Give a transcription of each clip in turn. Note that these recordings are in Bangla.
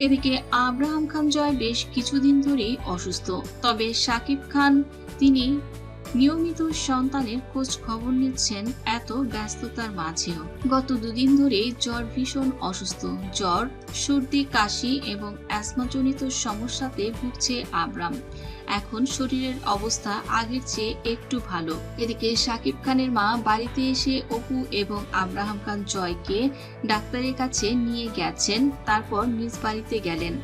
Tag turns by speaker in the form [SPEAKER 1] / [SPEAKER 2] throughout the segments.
[SPEAKER 1] এদিকে আব্রাহাম খান জয় বেশ কিছুদিন ধরেই অসুস্থ। তবে সাকিব খান তিনি নিয়মিত সন্তানের খোঁজ খবর নিচ্ছেন এত ব্যস্ততার মাঝেও। গত দুদিন ধরে জ্বর ভীষণ অসুস্থ। জ্বর, সর্দি, কাশি এবং অ্যাসমাজনিত সমস্যাতে ভুগছে আব্রাম। এখন শরীরের অবস্থা আগের চেয়ে একটু ভালো। এদিকে সাকিব খানের মা বাড়িতে এসে অপু এবং আব্রাহাম খান জয়কে ডাক্তারের কাছে নিয়ে গেছেন, তারপর নিজ বাড়িতে গেলেন।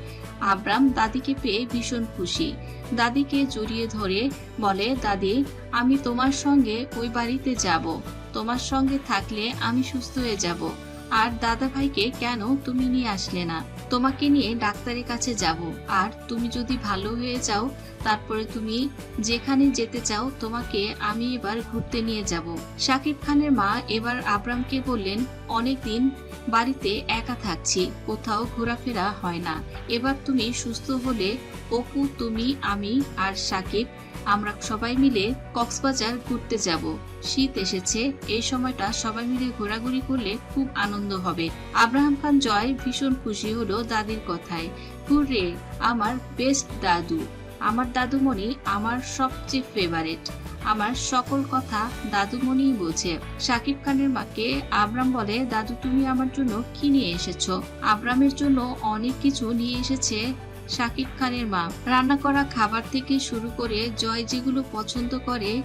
[SPEAKER 1] আব্রাম দাদিকে পেয়ে ভীষণ খুশি। দাদিকে জড়িয়ে ধরে বলে, দাদি, আমি তোমার সঙ্গে ওই বাড়িতে যাব। তোমার সঙ্গে থাকলে আমি সুস্থ হয়ে যাব। আর দাদা ভাইকে কেন তুমি নিয়ে আসলে না? তোমাকে নিয়ে ডাক্তারের কাছে যাব। আর তুমি যদি ভালো হয়ে যাও, তারপরে তুমি যেখানে যেতে চাও, তোমাকে আমি এবার ঘুরতে নিয়ে যাব। সাকিব খানের মা এবার আব্রামকে বললেন অনেকদিন বাড়িতে একা থাকছি, কোথাও ঘোরাফেরা হয় না। এবার তুমি সুস্থ হলে অপু, তুমি, আমি আর সাকিব আমরা সবাই মিলে কক্সবাজার ঘুরতে যাব। শীত এসেছে, এই সময়টা সবাই মিলে ঘোরাঘুরি করলে খুব আনন্দ হবে। আব্রাহাম খান জয়, ভীষণ খুশি হলো দাদির কথায়। হুররে, আমার বেস্ট দাদু। আমার দাদুমণি আমার সবচেয়ে ফেভারিট আমার সকল কথা দাদুমণিই বোঝে। সাকিব খানের মাকে আব্রাম বলে, দাদু, তুমি আমার জন্য কি নিয়ে এসেছ? আব্রামের জন্য অনেক কিছু নিয়ে এসেছে সাকিব খানের মা। রান্না করা খাবার থেকে শুরু করে জয় যেগুলো পছন্দ করে,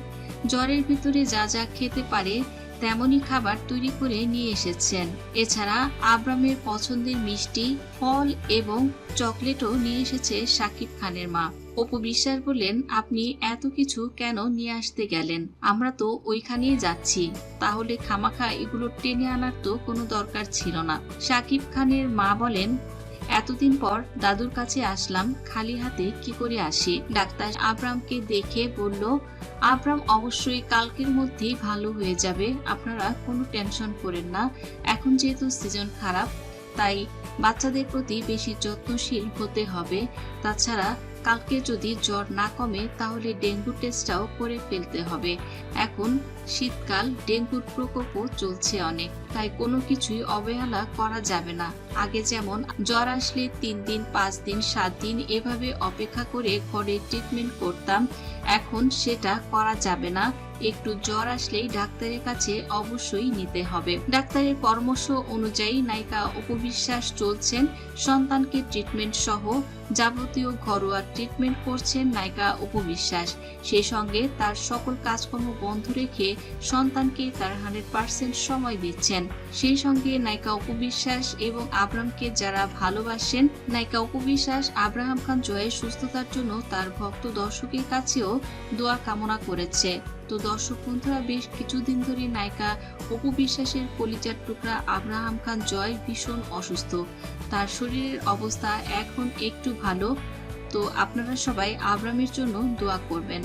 [SPEAKER 1] জ্বরের ভিতরে যা যা খেতে পারে, তেমনই খাবার তৈরি করে নিয়ে এসেছেন। এছাড়া আব্রামের পছন্দের মিষ্টি, ফল এবং চকলেটও নিয়ে এসেছে শাকিব খানের মা। অপু বিশ্বাস বললেন, আপনি এত কিছু কেন নিয়ে আসতে গেলেন? আমরা তো ওইখানেই যাচ্ছি। তাহলে খামাখা এগুলো টেনে আনার তো কোনো দরকার ছিল না। শাকিব খানের মা বলেন এতদিন পর দাদুর কাছে আসলাম, খালি হাতে কি করে আসি? ডাক্তার আব্রামকে দেখে বলল, আব্রাম, অবশ্যই কালকের মধ্যেই ভালো হয়ে যাবে। আপনারা কোনো টেনশন করেন না। এখন যেহেতু সিজন খারাপ, তাই বাচ্চাদের প্রতি বেশি যত্নশীল হতে হবে। তাছাড়া কালকে যদি জ্বর না কমে, তাহলে ডেঙ্গু টেস্টটাও করে ফেলতে হবে। এখন শীতকাল ডেঙ্গুর প্রকোপও চলছে অনেক, তাই কোনো কিছুই অবহেলা করা যাবে না। আগে যেমন জ্বর আসলে তিন দিন, পাঁচ দিন, সাত দিন এভাবে অপেক্ষা করে ঘরে ট্রিটমেন্ট করতাম, এখন সেটা করা যাবে না। একটু জ্বর আসলেই ডাক্তারের কাছে অবশ্যই নিতে হবে। ডাক্তারের পরামর্শ অনুযায়ী নায়িকা উপবিশ্বাস চলছেন, সন্তানকে ট্রিটমেন্ট সহ যাবতীয় ঘরোয়া ট্রিটমেন্ট করছেন নায়িকা উপবিশ্বাস সেই সঙ্গে তার সকল কাজকর্ম বন্ধ রেখে সন্তানকে তার হান্ড্রেড পার্সেন্ট সময় দিচ্ছেন। সেই সঙ্গে নায়িকা উপবিশ্বাস এবং আব্রামকে যারা ভালোবাসেন, নায়িকা উপবিশ্বাস আব্রাহাম খান জয়ের সুস্থতার জন্য তার ভক্ত দর্শকের কাছেও দোয়া কামনা করেছে। তো দর্শক বন্ধুরা, বেশ কিছুদিন ধরে নায়িকা অপু বিশ্বাসের কলিজার টুকরা আব্রাহাম খান জয় ভীষণ অসুস্থ। তার শরীরের অবস্থা এখন একটু ভালো তো আপনারা সবাই আব্রামের জন্য দোয়া করবেন।